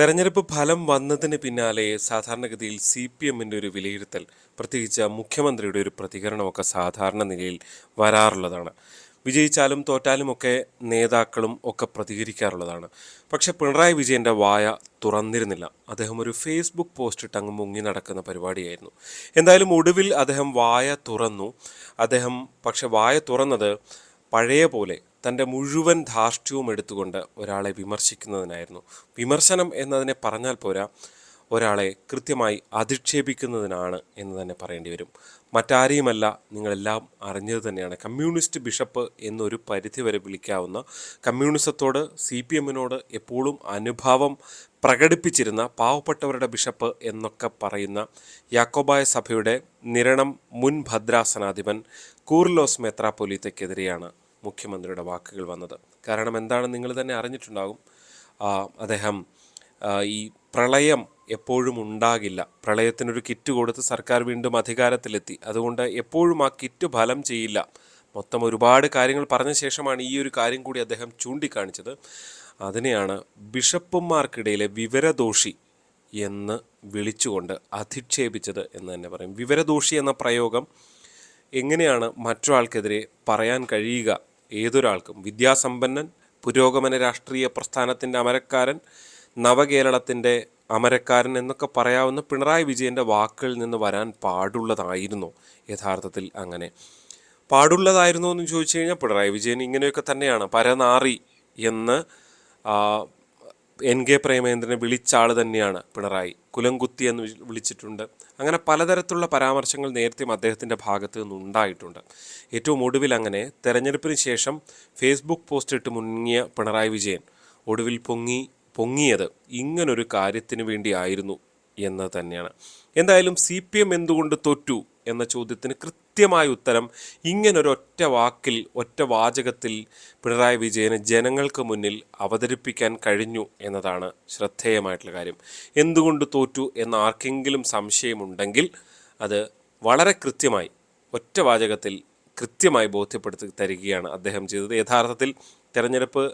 തെരഞ്ഞെടുപ്പ് ഫലം വന്നതിന് പിന്നാലെ സാധാരണഗതിയിൽ സി പി എമ്മിന്റെ ഒരു വിലയിരുത്തൽ പ്രത്യേകിച്ച് മുഖ്യമന്ത്രിയുടെ ഒരു പ്രതികരണമൊക്കെ സാധാരണ നിലയിൽ വരാറുള്ളതാണ്. വിജയിച്ചാലും തോറ്റാലുമൊക്കെ നേതാക്കളും ഒക്കെ പ്രതികരിക്കാറുള്ളതാണ്. പക്ഷേ പിണറായി വിജയന്റെ വായ തുറന്നിരുന്നില്ല. അദ്ദേഹം ഒരു ഫേസ്ബുക്ക് പോസ്റ്റ് ഇട്ട് അങ്ങ് മുങ്ങി നടക്കുന്ന പരിപാടിയായിരുന്നു. എന്തായാലും ഒടുവിൽ അദ്ദേഹം വായ തുറന്നു. അദ്ദേഹം പക്ഷെ വായ തുറന്നത് പഴയ പോലെ തന്റെ മുഴുവൻ ധാർഷ്ട്യവും എടുത്തുകൊണ്ട് ഒരാളെ വിമർശിക്കുന്നതിനായിരുന്നു. വിമർശനം എന്നതിനെ പറഞ്ഞാൽ പോരാ ഒരാളെ കൃത്യമായി അധിക്ഷേപിക്കുന്നതിനാണ് എന്ന് തന്നെ പറയേണ്ടി വരും. മറ്റാരെയുമല്ല നിങ്ങളെല്ലാം അറിഞ്ഞത് തന്നെയാണ്. കമ്മ്യൂണിസ്റ്റ് ബിഷപ്പ് എന്നൊരു പരിധിവരെ വിളിക്കാവുന്ന കമ്മ്യൂണിസത്തോട് സി പി എമ്മിനോട് എപ്പോഴും അനുഭാവം പ്രകടിപ്പിച്ചിരുന്ന പാവപ്പെട്ടവരുടെ ബിഷപ്പ് എന്നൊക്കെ പറയുന്ന യാക്കോബായ സഭയുടെ നിരണം മുൻ ഭദ്രാസനാധിപൻ കൂർലോസ് മെത്രാപ്പൊലീത്തയ്ക്കെതിരെയാണ് മുഖ്യമന്ത്രിയുടെ വാക്കുകൾ വന്നത്. കാരണം എന്താണ് നിങ്ങൾ തന്നെ അറിഞ്ഞിട്ടുണ്ടാകും. അദ്ദേഹം ഈ പ്രളയം എപ്പോഴും ഉണ്ടാകില്ല. പ്രളയത്തിനൊരു കിറ്റ് കൊടുത്ത് സർക്കാർ വീണ്ടും അധികാരത്തിലെത്തി. അതുകൊണ്ട് എപ്പോഴും ആ കിറ്റ് ഫലം ചെയ്യില്ല. മൊത്തം ഒരുപാട് കാര്യങ്ങൾ പറഞ്ഞ ശേഷമാണ് ഈ ഒരു കാര്യം കൂടി അദ്ദേഹം ചൂണ്ടിക്കാണിച്ചത്. അതിനെയാണ് ബിഷപ്പുമാർക്കിടയിലെ വിവരദോഷി എന്ന് വിളിച്ചുകൊണ്ട് അധിക്ഷേപിച്ചത് എന്ന് തന്നെ പറയും. വിവരദോഷി എന്ന പ്രയോഗം എങ്ങനെയാണ് മറ്റൊരാൾക്കെതിരെ പറയാൻ കഴിയുക ഏതൊരാൾക്കും വിദ്യാസമ്പന്നൻ പുരോഗമന രാഷ്ട്രീയ പ്രസ്ഥാനത്തിന്റെ അമരക്കാരൻ നവകേരളത്തിന്റെ അമരക്കാരൻ എന്നൊക്കെ പറയാവുന്ന പിണറായി വിജയന്റെ വാക്കുകളിൽ നിന്ന് വരാൻ പാടുള്ളതായിരുന്നു യഥാർത്ഥത്തിൽ അങ്ങനെ. പാടുള്ളതായിരുന്നു എന്ന് ചോദിച്ചു കഴിഞ്ഞാൽ പിണറായി വിജയൻ ഇങ്ങനെയൊക്കെ തന്നെയാണ് പരനാറി എന്ന് എൻ കെ പ്രേമേന്ദ്രനെ വിളിച്ച ആൾ തന്നെയാണ് പിണറായി. കുലംകുത്തി എന്ന് വിളിച്ചിട്ടുണ്ട്. അങ്ങനെ പലതരത്തിലുള്ള പരാമർശങ്ങൾ നേരത്തെയും അദ്ദേഹത്തിന്റെ ഭാഗത്ത് നിന്ന് ഉണ്ടായിട്ടുണ്ട്. ഏറ്റവും ഒടുവിൽ അങ്ങനെ തെരഞ്ഞെടുപ്പിന് ശേഷം ഫേസ്ബുക്ക് പോസ്റ്റ് ഇട്ട് മുങ്ങിയ പിണറായി വിജയൻ ഒടുവിൽ പൊങ്ങി പൊങ്ങിയത് ഇങ്ങനൊരു കാര്യത്തിന് വേണ്ടിയായിരുന്നു എന്ന് തന്നെയാണ്. എന്തായാലും സി പി എം എന്തുകൊണ്ട് തോറ്റു എന്ന ചോദ്യത്തിന് കൃത്യമായ ഉത്തരം ഇങ്ങനൊരൊറ്റ വാക്കിൽ ഒറ്റ വാചകത്തിൽ പിണറായി വിജയന് ജനങ്ങൾക്ക് മുന്നിൽ അവതരിപ്പിക്കാൻ കഴിഞ്ഞു എന്നതാണ് ശ്രദ്ധേയമായിട്ടുള്ള കാര്യം. എന്തുകൊണ്ട് തോറ്റു എന്ന ആർക്കെങ്കിലും സംശയമുണ്ടെങ്കിൽ അത് വളരെ കൃത്യമായി ഒറ്റ വാചകത്തിൽ കൃത്യമായി ബോധ്യപ്പെടുത്തി തരികയാണ് അദ്ദേഹം ചെയ്തത്. യഥാർത്ഥത്തിൽ തിരഞ്ഞെടുപ്പ്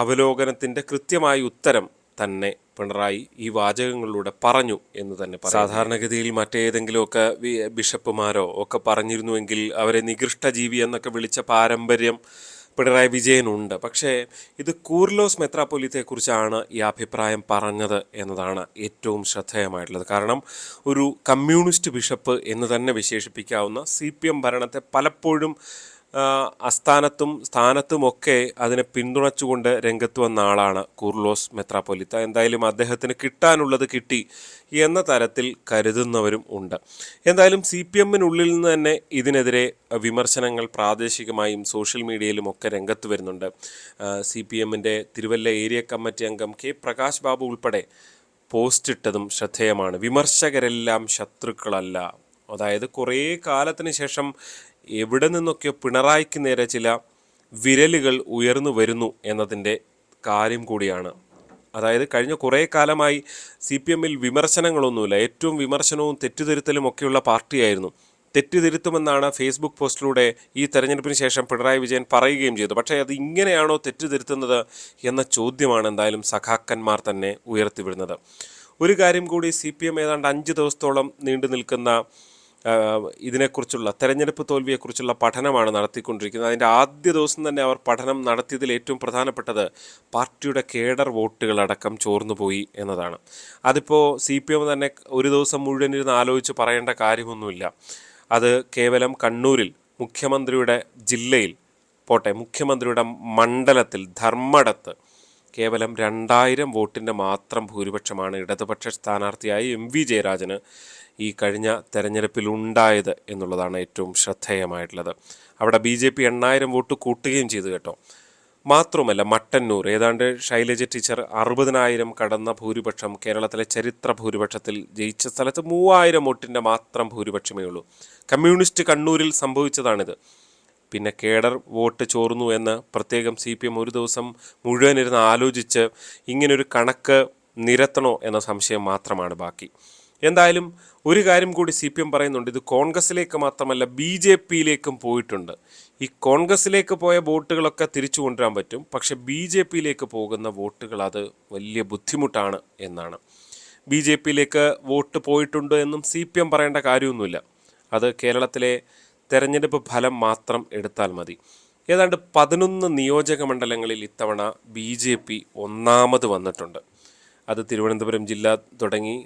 അവലോകനത്തിന്റെ കൃത്യമായ ഉത്തരം തന്നെ പിണറായി ഈ വാചകങ്ങളിലൂടെ പറഞ്ഞു എന്ന് തന്നെ പറയാം സാധാരണഗതിയിൽ മറ്റേതെങ്കിലുമൊക്കെ ബിഷപ്പുമാരോ ഒക്കെ പറഞ്ഞിരുന്നുവെങ്കിൽ അവരെ നികൃഷ്ട ജീവി എന്നൊക്കെ വിളിച്ച പാരമ്പര്യം പിണറായി വിജയനുണ്ട്. പക്ഷേ ഇത് കൂർലോസ് മെത്രാപ്പൊലിത്തെക്കുറിച്ചാണ് ഈ അഭിപ്രായം പറഞ്ഞത് എന്നതാണ് ഏറ്റവും ശ്രദ്ധേയമായിട്ടുള്ളത്. കാരണം ഒരു കമ്മ്യൂണിസ്റ്റ് ബിഷപ്പ് എന്ന് തന്നെ വിശേഷിപ്പിക്കാവുന്ന സി ഭരണത്തെ പലപ്പോഴും അസ്ഥാനത്തും സ്ഥാനത്തുമൊക്കെ അതിനെ പിന്തുണച്ചുകൊണ്ട് രംഗത്ത് വന്ന ആളാണ് കുർലോസ് മെത്രാപ്പൊലിത്ത. എന്തായാലും അദ്ദേഹത്തിന് കിട്ടാനുള്ളത് കിട്ടി എന്ന തരത്തിൽ കരുതുന്നവരും ഉണ്ട്. എന്തായാലും സി പി എമ്മിനുള്ളിൽ നിന്ന് തന്നെ ഇതിനെതിരെ വിമർശനങ്ങൾ പ്രാദേശികമായും സോഷ്യൽ മീഡിയയിലും ഒക്കെ രംഗത്ത് വരുന്നുണ്ട്. സി പി എമ്മിന്റെ തിരുവല്ല ഏരിയ കമ്മിറ്റി അംഗം കെ പ്രകാശ് ബാബു ഉൾപ്പെടെ പോസ്റ്റ് ഇട്ടതും ശ്രദ്ധേയമാണ്. വിമർശകരെല്ലാം ശത്രുക്കളല്ല. അതായത് കുറേ കാലത്തിന് ശേഷം എവിടെ നിന്നൊക്കെ പിണറായിക്ക് നേരെ ചില വിരലുകൾ ഉയർന്നു വരുന്നു എന്നതിന്റെ കാര്യം കൂടിയാണ്. അതായത് കഴിഞ്ഞ കുറേ കാലമായി സി പി എമ്മിൽ വിമർശനങ്ങളൊന്നുമില്ല. ഏറ്റവും വിമർശനവും തെറ്റുതിരുത്തലും ഒക്കെയുള്ള പാർട്ടിയായിരുന്നു. തെറ്റുതിരുത്തുമെന്നാണ് ഫേസ്ബുക്ക് പോസ്റ്റിലൂടെ ഈ തെരഞ്ഞെടുപ്പിന് ശേഷം പിണറായി വിജയൻ പറയുകയും ചെയ്തു. പക്ഷേ അത് ഇങ്ങനെയാണോ തെറ്റുതിരുത്തുന്നത് എന്ന ചോദ്യമാണ് എന്തായാലും സഖാക്കന്മാർ തന്നെ ഉയർത്തിവിടുന്നത്. ഒരു കാര്യം കൂടി സി പി എം ഏതാണ്ട് അഞ്ച് ദിവസത്തോളം നീണ്ടു നിൽക്കുന്ന ഇതിനെക്കുറിച്ചുള്ള തെരഞ്ഞെടുപ്പ് തോൽവിയെക്കുറിച്ചുള്ള പഠനമാണ് നടത്തിക്കൊണ്ടിരിക്കുന്നത്. അതിന്റെ ആദ്യ ദിവസം തന്നെ അവർ പഠനം നടത്തിയതിൽ ഏറ്റവും പ്രധാനപ്പെട്ടത് പാർട്ടിയുടെ കേഡർ വോട്ടുകളടക്കം ചോർന്നുപോയി എന്നതാണ്. അതിപ്പോൾ സി പി എം തന്നെ ഒരു ദിവസം മുഴുവൻ ഇരുന്ന് ആലോചിച്ച് പറയേണ്ട കാര്യമൊന്നുമില്ല. അത് കേവലം കണ്ണൂരിൽ മുഖ്യമന്ത്രിയുടെ ജില്ലയിൽ പോട്ടെ മുഖ്യമന്ത്രിയുടെ മണ്ഡലത്തിൽ ധർമ്മടത്ത് കേവലം രണ്ടായിരം വോട്ടിന്റെ മാത്രം ഭൂരിപക്ഷമാണ്. ഇടതുപക്ഷ സ്ഥാനാർത്ഥിയായ എം വി ജയരാജന് ഈ കഴിഞ്ഞ തെരഞ്ഞെടുപ്പിൽ ഉണ്ടായത് എന്നുള്ളതാണ് ഏറ്റവും ശ്രദ്ധേയമായിട്ടുള്ളത്. അവിടെ ബി ജെ പി എണ്ണായിരം വോട്ട് കൂട്ടുകയും ചെയ്തു കേട്ടോ. മാത്രമല്ല മട്ടന്നൂർ ഏതാണ്ട് ശൈലജ ടീച്ചർ അറുപതിനായിരം കടന്ന ഭൂരിപക്ഷം കേരളത്തിലെ ചരിത്ര ഭൂരിപക്ഷത്തിൽ ജയിച്ച സ്ഥലത്ത് മൂവായിരം വോട്ടിന്റെ മാത്രം ഭൂരിപക്ഷമേ ഉള്ളൂ. കമ്മ്യൂണിസ്റ്റ് കണ്ണൂരിൽ സംഭവിച്ചതാണിത്. പിന്നെ കേഡർ വോട്ട് ചോർന്നു എന്ന് പ്രത്യേകം സി പി എം ഒരു ദിവസം മുഴുവൻ ഇരുന്ന് ആലോചിച്ച് ഇങ്ങനൊരു കണക്ക് നിരത്തണോ എന്ന സംശയം മാത്രമാണ് ബാക്കി. എന്തായാലും ഒരു കാര്യം കൂടി സി പി എം പറയുന്നുണ്ട്. ഇത് കോൺഗ്രസിലേക്ക് മാത്രമല്ല ബി ജെ പിയിലേക്കും പോയിട്ടുണ്ട്. ഈ കോൺഗ്രസിലേക്ക് പോയ വോട്ടുകളൊക്കെ തിരിച്ചു കൊണ്ടുവരാൻ പറ്റും. പക്ഷെ ബി ജെ പിയിലേക്ക് പോകുന്ന വോട്ടുകൾ അത് വലിയ ബുദ്ധിമുട്ടാണ് എന്നാണ്. ബി ജെ പിയിലേക്ക് വോട്ട് പോയിട്ടുണ്ട് എന്നും സി പി എം പറയേണ്ട കാര്യമൊന്നുമില്ല. അത് കേരളത്തിലെ തെരഞ്ഞെടുപ്പ് ഫലം മാത്രം എടുത്താൽ മതി. ഏതാണ്ട് പതിനൊന്ന് നിയോജക മണ്ഡലങ്ങളിൽ ഇത്തവണ ബി ജെ പി ഒന്നാമത് വന്നിട്ടുണ്ട്. അത് തിരുവനന്തപുരം ജില്ല തുടങ്ങി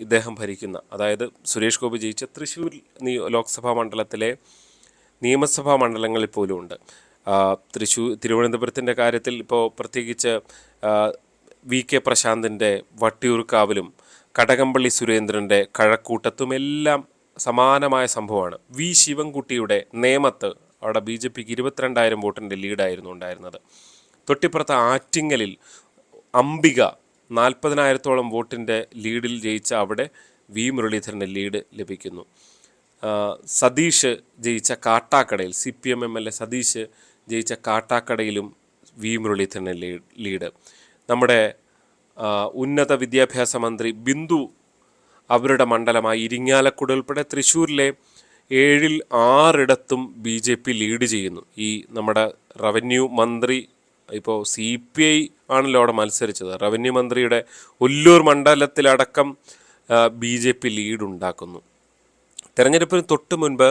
ഇദ്ദേഹം ഭരിക്കുന്ന അതായത് സുരേഷ് ഗോപി ജയിച്ച തൃശ്ശൂർ ലോക്സഭാ മണ്ഡലത്തിലെ നിയമസഭാ മണ്ഡലങ്ങളിൽ പോലും ഉണ്ട്. തൃശ്ശൂർ തിരുവനന്തപുരത്തിന്റെ കാര്യത്തിൽ ഇപ്പോൾ പ്രത്യേകിച്ച് വി കെ പ്രശാന്തിന്റെ വട്ടിയൂർക്കാവിലും കടകംപള്ളി സുരേന്ദ്രന്റെ കഴക്കൂട്ടത്തും എല്ലാം സമാനമായ സംഭവമാണ്. വി ശിവൻകുട്ടിയുടെ നേമത്ത് അവിടെ ബി ജെ പിക്ക് ഇരുപത്തിരണ്ടായിരം വോട്ടിന്റെ ലീഡായിരുന്നു ഉണ്ടായിരുന്നത്. തൊട്ടിപ്പുറത്ത് ആറ്റിങ്ങലിൽ അംബിക നാൽപ്പതിനായിരത്തോളം വോട്ടിന്റെ ലീഡിൽ ജയിച്ച അവിടെ വി മുരളീധരന് ലീഡ് ലഭിക്കുന്നു. സതീഷ് ജയിച്ച കാട്ടാക്കടയിൽ C P M M L A Satheesh ജയിച്ച കാട്ടാക്കടയിലും വി മുരളീധരന് ലീഡ്. നമ്മുടെ ഉന്നത വിദ്യാഭ്യാസ മന്ത്രി ബിന്ദു അവരുടെ മണ്ഡലമായ ഇരിങ്ങാലക്കുട ഉൾപ്പെടെ തൃശ്ശൂരിലെ ഏഴിൽ ആറിടത്തും ബി ജെ പി ലീഡ് ചെയ്യുന്നു. ഈ നമ്മുടെ റവന്യൂ മന്ത്രി ഇപ്പോൾ സി പി ഐ ആണല്ലോ അവിടെ മത്സരിച്ചത്. റവന്യൂ മന്ത്രിയുടെ ഒല്ലൂർ മണ്ഡലത്തിലടക്കം ബി ജെ പി ലീഡ് ഉണ്ടാക്കുന്നു. തെരഞ്ഞെടുപ്പിന് തൊട്ട് മുൻപ്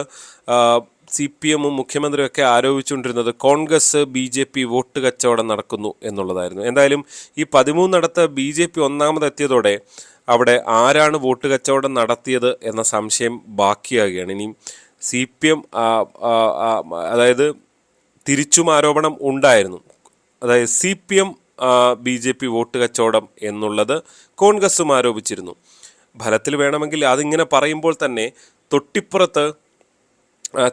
സി പി എമ്മും മുഖ്യമന്ത്രിയൊക്കെ ആരോപിച്ചുകൊണ്ടിരുന്നത് Congress B J P vote കച്ചവടം നടക്കുന്നു എന്നുള്ളതായിരുന്നു. എന്തായാലും ഈ പതിമൂന്നിടത്ത് ബി ജെ പി ഒന്നാമതെത്തിയതോടെ അവിടെ ആരാണ് വോട്ട് കച്ചവടം നടത്തിയത് എന്ന സംശയം ബാക്കിയാകുകയാണ്. ഇനിയും സി പി എം അതായത് തിരിച്ചും ആരോപണം ഉണ്ടായിരുന്നു. അതായത് C P M B J P vote കച്ചവടം എന്നുള്ളത് കോൺഗ്രസും ആരോപിച്ചിരുന്നു. ഫലത്തിൽ വേണമെങ്കിൽ അതിങ്ങനെ പറയുമ്പോൾ തന്നെ തൊട്ടിപ്പുറത്ത്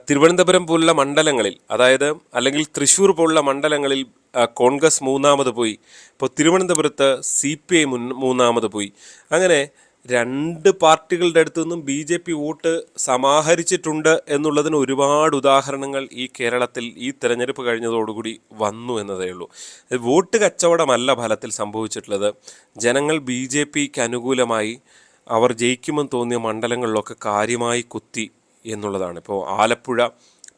തിരുവനന്തപുരം പോലുള്ള മണ്ഡലങ്ങളിൽ അതായത് അല്ലെങ്കിൽ തൃശ്ശൂർ പോലുള്ള മണ്ഡലങ്ങളിൽ കോൺഗ്രസ് മൂന്നാമത് പോയി. ഇപ്പോൾ തിരുവനന്തപുരത്ത് സി പി ഐ മുൻ മൂന്നാമത് പോയി. അങ്ങനെ രണ്ട് പാർട്ടികളുടെ അടുത്തു നിന്നും ബി ജെ പി വോട്ട് സമാഹരിച്ചിട്ടുണ്ട് എന്നുള്ളതിന് ഒരുപാട് ഉദാഹരണങ്ങൾ ഈ കേരളത്തിൽ ഈ തെരഞ്ഞെടുപ്പ് കഴിഞ്ഞതോടുകൂടി വന്നു എന്നതേ ഉള്ളൂ. വോട്ട് കച്ചവടമല്ല ഫലത്തിൽ സംഭവിച്ചിട്ടുള്ളത്. ജനങ്ങൾ ബി ജെ പിക്ക് അനുകൂലമായി അവർ ജയിക്കുമെന്ന് തോന്നിയ മണ്ഡലങ്ങളിലൊക്കെ കാര്യമായി കുത്തി എന്നുള്ളതാണ്. ഇപ്പോൾ ആലപ്പുഴ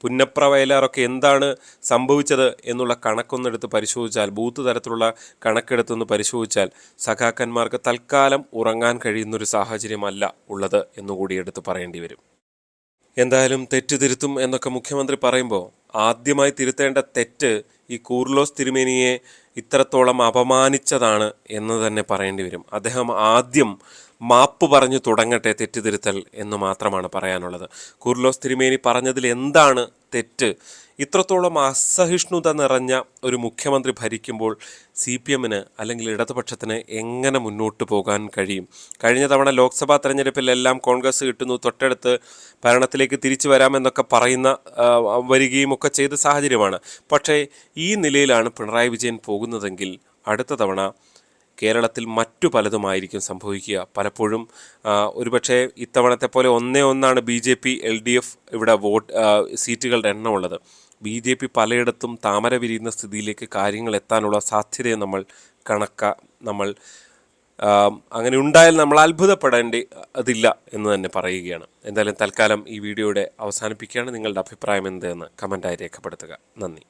പുന്നപ്ര വയലാറൊക്കെ എന്താണ് സംഭവിച്ചത് എന്നുള്ള കണക്കൊന്നെടുത്ത് പരിശോധിച്ചാൽ ബൂത്ത് തരത്തിലുള്ള കണക്കെടുത്തൊന്ന് പരിശോധിച്ചാൽ സഖാക്കന്മാർക്ക് തൽക്കാലം ഉറങ്ങാൻ കഴിയുന്നൊരു സാഹചര്യമല്ല ഉള്ളത് എന്നുകൂടി എടുത്ത് പറയേണ്ടി വരും. എന്തായാലും തെറ്റ് തിരുത്തും എന്നൊക്കെ മുഖ്യമന്ത്രി പറയുമ്പോൾ ആദ്യമായി തിരുത്തേണ്ട തെറ്റ് ഈ കൂർലോസ് തിരുമേനിയെ ഇത്രത്തോളം അപമാനിച്ചതാണ് എന്ന് തന്നെ പറയേണ്ടി വരും. അദ്ദേഹം ആദ്യം മാപ്പ് പറഞ്ഞു തുടങ്ങട്ടെ തെറ്റിതിരുത്തൽ എന്ന് മാത്രമാണ് പറയാനുള്ളത്. കുർലോസ് തിരുമേനി പറഞ്ഞതിൽ എന്താണ് തെറ്റ്? ഇത്രത്തോളം അസഹിഷ്ണുത നിറഞ്ഞ ഒരു മുഖ്യമന്ത്രി ഭരിക്കുമ്പോൾ സി പി എമ്മിന് അല്ലെങ്കിൽ ഇടതുപക്ഷത്തിന് എങ്ങനെ മുന്നോട്ട് പോകാൻ കഴിയും? കഴിഞ്ഞ തവണ ലോക്സഭാ തെരഞ്ഞെടുപ്പിലെല്ലാം കോൺഗ്രസ് കിട്ടുന്നു തൊട്ടടുത്ത് ഭരണത്തിലേക്ക് തിരിച്ചു വരാമെന്നൊക്കെ പറയുന്ന വരികയും ഒക്കെ ചെയ്ത സാഹചര്യമാണ്. പക്ഷേ ഈ നിലയിലാണ് പിണറായി വിജയൻ പോകുന്നതെങ്കിൽ അടുത്ത തവണ കേരളത്തിൽ മറ്റു പലതുമായിരിക്കും സംഭവിക്കുക. പലപ്പോഴും ഒരുപക്ഷെ ഇത്തവണത്തെ പോലെ ഒന്നേ ഒന്നാണ് B J P L D F ഇവിടെ വോട്ട് സീറ്റുകളുടെ എണ്ണമുള്ളത്. ബി ജെ പി പലയിടത്തും താമര വിരിയുന്ന സ്ഥിതിയിലേക്ക് കാര്യങ്ങൾ എത്താനുള്ള സാധ്യതയെ നമ്മൾ കണക്ക നമ്മൾ അങ്ങനെ ഉണ്ടായാൽ നമ്മൾ അത്ഭുതപ്പെടേണ്ടി അതില്ല എന്ന് തന്നെ പറയുകയാണ്. എന്തായാലും തൽക്കാലം ഈ വീഡിയോയുടെ അവസാനിപ്പിക്കുകയാണ്. നിങ്ങളുടെ അഭിപ്രായം എന്തെന്ന് കമന്റായി രേഖപ്പെടുത്തുക. നന്ദി.